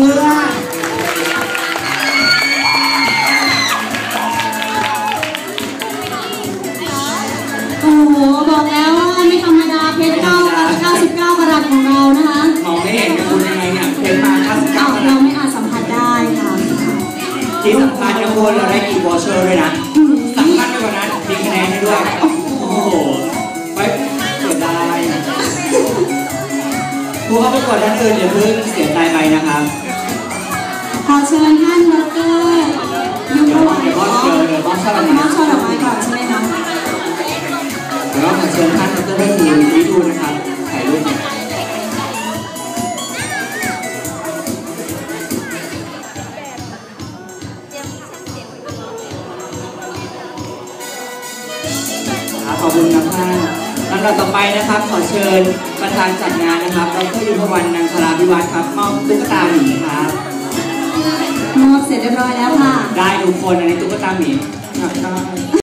เนื้บอกแล้วว่าไม่ธรรมดาเพชรเก้า99กรัตของเรานะคะมองเห็นกัคุณยัเนี่ยเพชมา99รัตเราไม่อาจสัมผัสได้ค่ะที่สำคัญนะคุณเราได้กี่วอเชอร์ด้วยนะสำคัญไปกว่านั้นมีคะแนนให้ด้วย โอ้โหไปเสียดาผู้เข้าประกวดท่านอื่นอย่าเพิ่งเสียใจไปนะครับ อเชิญท่านดรยุพวัฒน์เดี๋ยวมอบเดี๋ยวเดี๋ยวมอช่อดอกไม้มอบช่อดอกไม้ก่อนใช่ไหมคะเดี๋ยวเราขอเชิญท่านดรได้ดูวิดูนะครับถ่ายรูปหน่อยครับขอบคุณครับท่านลำดับต่อไปนะครับ ขอเชิญประธานจัดงานนะครับดรยุพวรรณนังคลาภิวัฒน์ครับมอบตุ๊กตาหมีครับ ร็จเรียบร้อยแล้วค่ะ ได้ทุกคนอันนี้ตุ๊กตาหมีอยากได้